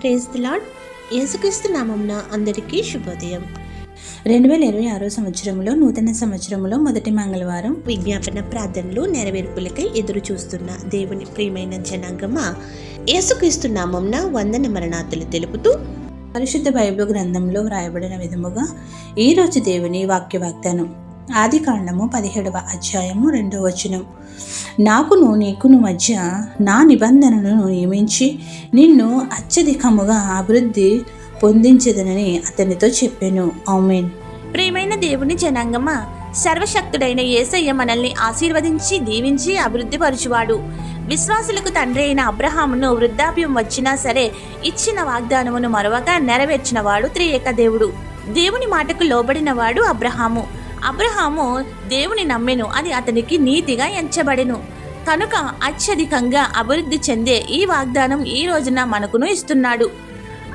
Praise the lord యేసుక్రీస్తు నామంన అందరికీ శుభోదయం. రెండు వేల ఇరవై ఆరో సంవత్సరంలో నూతన సంవత్సరంలో మొదటి మంగళవారం విజ్ఞాపన ప్రార్థనలు నెరవేర్పులకై ఎదురు చూస్తున్న దేవుని ప్రియమైన జనాంగమా యేసుక్రీస్తు నామంన వందన మరణాతులు తెలుపుతూ పరిశుద్ధ బైబిల్ గ్రంథంలో వ్రాయబడిన విధముగా ఈరోజు దేవుని వాక్య వాగ్దానం ఆది కాండము పదిహేడవ అధ్యాయము రెండవ వచనం. నాకును నీకును మధ్య నా నిబంధనలను నియమించి నిన్ను అత్యధికముగా అభివృద్ధి పొందించదనని అతనితో చెప్పాను. ఆమెన్. ప్రియమైన దేవుని జనాంగమా సర్వశక్తుడైన యేసయ్య మనల్ని ఆశీర్వదించి దీవించి అభివృద్ధిపరుచువాడు. విశ్వాసులకు తండ్రి అయిన అబ్రహామును వృద్ధాప్యం వచ్చినా సరే ఇచ్చిన వాగ్దానమును మరొక నెరవేర్చినవాడు త్రియేక దేవుడు. దేవుని మాటకు లోబడినవాడు అబ్రహాము. అబ్రహాము దేవుని నమ్మెను అది అతనికి నీతిగా ఎంచబడెను. కనుక అత్యధికంగా అభివృద్ధి చెందే ఈ వాగ్దానం ఈ రోజున మనకును ఇస్తున్నాడు.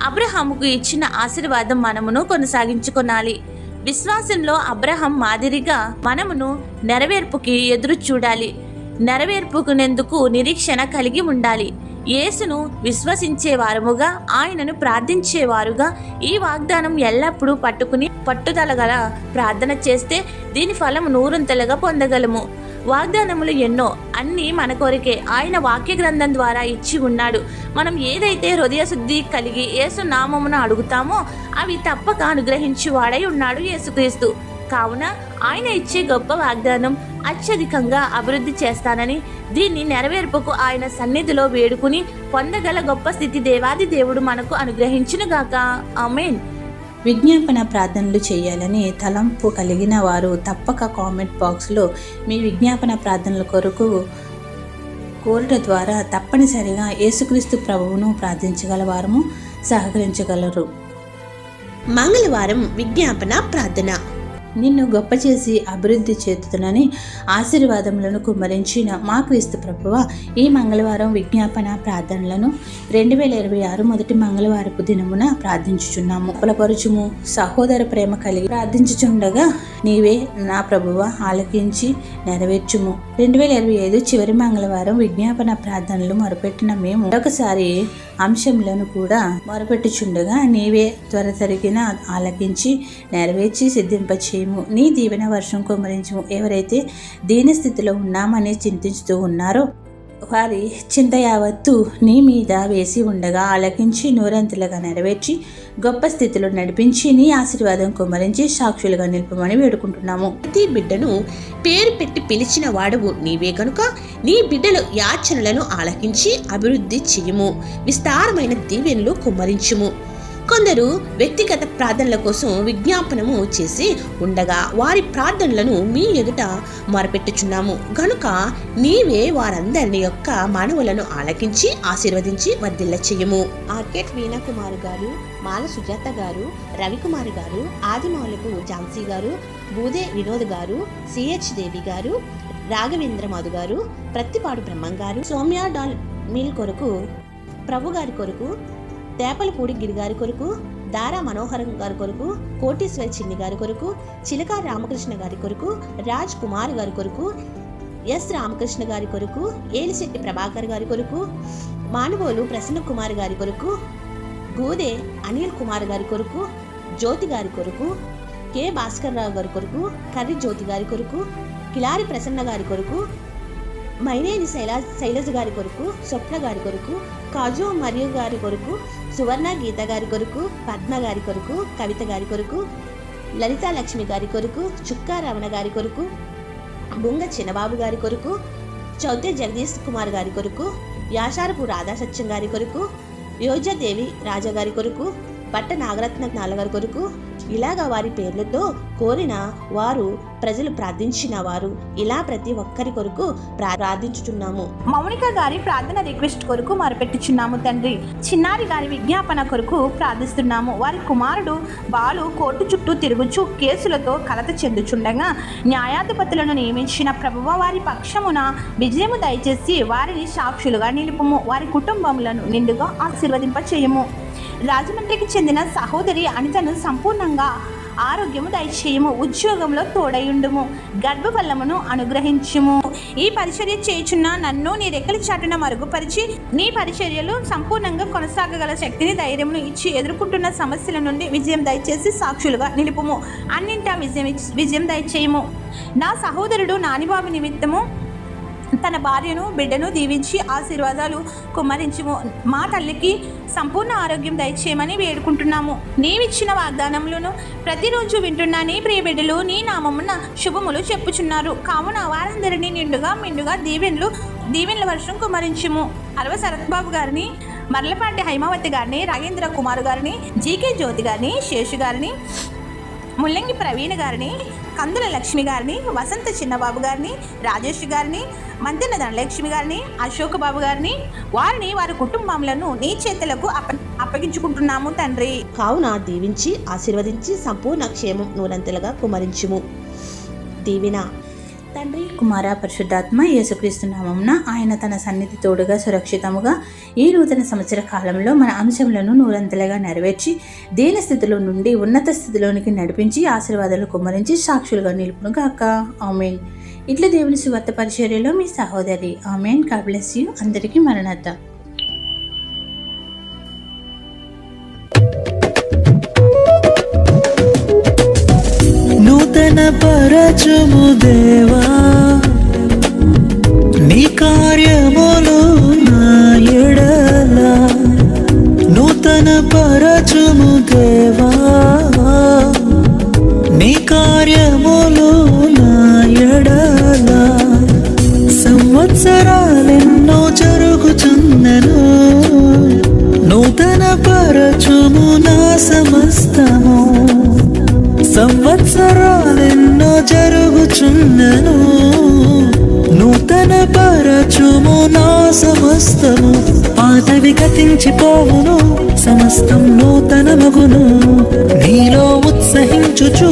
అబ్రహాముకు ఇచ్చిన ఆశీర్వాదం మనమును కొనసాగించుకొనాలి. విశ్వాసంలో అబ్రహం మాదిరిగా మనమును నెరవేర్పుకి ఎదురు చూడాలి నెరవేర్పుకునేందుకు నిరీక్షణ కలిగి ఉండాలి. యేసును విశ్వసించే వారముగా ఆయనను ప్రార్థించేవారుగా ఈ వాగ్దానం ఎల్లప్పుడూ పట్టుకుని పట్టుదల గల ప్రార్థన చేస్తే దీని ఫలం నూరంతలుగా పొందగలము. వాగ్దానములు ఎన్నో అన్నీ మన కొరికే. ఆయన వాక్య గ్రంథం ద్వారా ఇచ్చి ఉన్నాడు. మనం ఏదైతే హృదయ శుద్ధి కలిగి యేసు నామమున అడుగుతామో అవి తప్పక అనుగ్రహించి వాడై ఉన్నాడు యేసుక్రీస్తు. కావున ఆయన ఇచ్చే గొప్ప వాగ్దానం అత్యధికంగా అభివృద్ధి చేస్తానని దీన్ని నెరవేర్పుకు ఆయన సన్నిధిలో వేడుకుని పొందగల గొప్ప స్థితి దేవాది దేవుడు మనకు అనుగ్రహించునుగాక. ఆమెన్. విజ్ఞాపన ప్రార్థనలు చేయాలని తలంపు కలిగిన వారు తప్పక కామెంట్ బాక్స్లో మీ విజ్ఞాపన ప్రార్థనల కొరకు కోరట ద్వారా తప్పనిసరిగా యేసుక్రీస్తు ప్రభువును ప్రార్థించగల వారము సహకరించగలరు. మంగళవారం విజ్ఞాపన ప్రార్థన. నిన్ను గొప్ప చేసి అభివృద్ధి చేతునని ఆశీర్వాదములను కుమ్మరించిన మాకు ఇస్తు ప్రభువ ఈ మంగళవారం విజ్ఞాపన ప్రార్థనలను రెండు వేల ఇరవై ఆరు మొదటి మంగళవారపు దినమున ప్రార్థించుచున్నాము. కులపరుచుము సహోదర ప్రేమ కలిగి ప్రార్థించుచుండగా నీవే నా ప్రభువ ఆలకించి నెరవేర్చుము. రెండు వేల ఇరవై ఐదు చివరి మంగళవారం విజ్ఞాపన ప్రార్థనలు మొరపెట్టిన మేము ఒకసారి అంశంలను కూడా మొరపెట్టుచుండగా నీవే త్వర తరిగిన ఆలకించి నెరవేర్చి సిద్ధింపచేయము. నీ దీవెన వర్షం కుమరించము. ఎవరైతే దీని స్థితిలో ఉన్నామని చింతిస్తూ ఉన్నారో వారి చింత యావత్తు నీ మీద వేసి ఉండగా ఆలకించి నూరంతులుగా నెరవేర్చి గొప్ప స్థితిలో నడిపించి నీ ఆశీర్వాదం కుమ్మరించి సాక్షులుగా నిలుపమని వేడుకుంటున్నాము. ప్రతి బిడ్డను పేరు పెట్టి పిలిచిన వాడవు నీవే కనుక నీ బిడ్డలు యాచనలను ఆలకించి అభివృద్ధి చేయము. విస్తారమైన దీవెనలు కుమ్మరించుము. కొందరు వ్యక్తిగత ప్రార్థనల కోసం విజ్ఞాపనము చేసి ఉండగా వారి ప్రార్థనలను మీ ఎదుట మొరపెట్టుచున్నాము. గనుక నీవే వారందరిని యొక్క మానవులను ఆలకించి ఆశీర్వదించి వర్ధిల్ల చేయము. ఆర్కెట్ వీణాకుమార్ గారు మాల సుజాత గారు రవికుమార్ గారు ఆదిమౌలకు ఝాన్సీ గారు బూదే వినోద్ గారు సిహెచ్ దేవి గారు రాఘవేంద్ర మాధు గారు ప్రత్తిపాడు బ్రహ్మం గారు సౌమ్య డాల్ మీల్ కొరకు ప్రభు గారి కొరకు తేపలపూడి గిరిగారి కొరకు దారా మనోహరం గారి కొరకు కోటేశ్వర చిన్ని గారి కొరకు చిలక రామకృష్ణ గారి కొరకు రాజ్ కుమార్ గారి కొరకు ఎస్ రామకృష్ణ గారి కొరకు ఏలిశెట్టి ప్రభాకర్ గారి కొరకు మానవోలు ప్రసన్న కుమార్ గారి కొరకు గూదే అనిల్ కుమార్ గారి కొరకు జ్యోతి గారి కొరకు కె భాస్కర్ రావు గారి కొరకు కర్రి జ్యోతి గారి కొరకు కిలారి ప్రసన్న గారి కొరకు మైనేని శైలా శైలజ గారి కొరకు స్వప్న గారి కొరకు కాజు మరియు గారి కొరకు సువర్ణ గీత గారి కొరకు పద్మ గారి కొరకు కవిత గారి కొరకు లలితా లక్ష్మి గారి కొరకు చుక్కా రమణ గారి కొరకు బుంగ చిన్నబాబు గారి కొరకు చౌతే జగదీష్ కుమార్ గారి కొరకు యాషారపు రాధా సత్యం గారి కొరకు యోజదేవి రాజా గారి కొరకు పట్ట నాగరత్న నాలుగారి కొరకు ఇలాగా వారి పేర్లతో కోరిన వారు ప్రజలు ప్రార్థించిన వారు. ఇలా ప్రతి ఒక్కరి కొరకు ప్రా- ప్రార్థించుచున్నాము. మౌనిక గారి ప్రార్థన రిక్వెస్ట్ కొరకు మరపెట్టుచున్నాము తండ్రి. చిన్నారి గారి విజ్ఞాపన కొరకు ప్రార్థిస్తున్నాము. వారి కుమారుడు బాలు కోర్టు చుట్టూ తిరుగుచు కేసులతో కలత చెందుచుండగా న్యాయాధిపతులను నియమించిన ప్రభువ వారి పక్షమున విజయము దయచేసి వారిని సాక్షులుగా నిలుపుము. వారి కుటుంబములను నిండుగా ఆశీర్వదింప చేయము రాజమండ్రికి చెందిన సహోదరి అనితను సంపూర్ణంగా ఆరోగ్యము దయచేయము ఉద్యోగంలో తోడయుండుము గర్భఫలమును అనుగ్రహించుము. ఈ పరిచర్య చేయుచున్న నన్ను నీ రెక్కల చాటున మరుగుపరిచి నీ పరిచర్యలు సంపూర్ణంగా కొనసాగగల శక్తిని ధైర్యమును ఇచ్చి ఎదుర్కొంటున్న సమస్యల నుండి విజయం దయచేసి సాక్షులుగా నిలుపుము. అన్నింటా విజయం విజయం దయచేయము. నా సహోదరుడు నానిబాబు నిమిత్తము తన భార్యను బిడ్డను దీవించి ఆశీర్వాదాలు కుమ్మరించము. మా తల్లికి సంపూర్ణ ఆరోగ్యం దయచేయమని వేడుకుంటున్నాము. నీవిచ్చిన వాగ్దానములను ప్రతిరోజు వింటున్న నీ ప్రియ బిడ్డలు నీ నామమున శుభములు చెప్పుచున్నారు. కావున వారందరినీ నిండుగా మిండుగా దీవెన్లు దీవెన్ల వర్షం కుమరించుము అరవ శరత్బాబు గారిని మర్లపాటి హైమావతి గారిని రాగేంద్ర కుమార్ గారిని జీకే జ్యోతి గారిని శేషు గారిని ముల్లంగి ప్రవీణ్ గారిని కందుల లక్ష్మి గారిని వసంత చిన్నబాబు గారిని రాజేష్ గారిని మంతెన ధనలక్ష్మి గారిని అశోక్ బాబు గారిని వారిని వారి కుటుంబంలను నీ చేతులకు అప్ప అప్పగించుకుంటున్నాము తండ్రి. కావున దీవించి ఆశీర్వదించి సంపూర్ణ క్షేమం నూరంతలుగా కుమరించుము. దీవిన తండ్రి కుమార పరిశుద్ధాత్మ యేసుక్రీస్తు ఆయన తన సన్నిధి తోడుగా సురక్షితముగా ఈ నూతన సంవత్సర కాలంలో మన అంశములను నూరంతలుగా నెరవేర్చి దీన స్థితిలో నుండి ఉన్నత స్థితిలోనికి నడిపించి ఆశీర్వాదాలు కుమ్మరించి సాక్షులుగా నిలుపును గాక ఆమెన్. ఇట్ల దేవుని సువార్త పరిచర్యలో మీ సహోదరి. ఆమెన్. కాబ్లెస్ యూ అందరికీ మరణత పరచుము దేవా. జరుగుచున్నను నూతన పరచుము నా సమస్తము. పాతవి గతించిపోవును సమస్తం నూతన మగును నీలో ఉత్సహించుచూ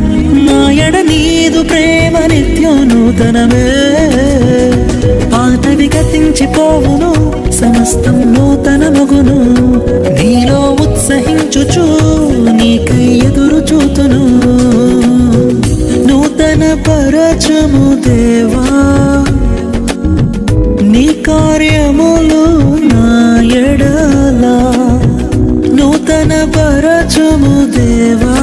నాయడ నీదు ప్రేమ నిత్యం నూతనమే పాతవి గతించిపోవును సమస్తం నూతన మగును నీలో ఉత్సహించుచు నీకై ఎదురు చూతును. నూతన పరచము దేవా నీ కార్యములు నా ఎడల నూతన పరచము దేవా.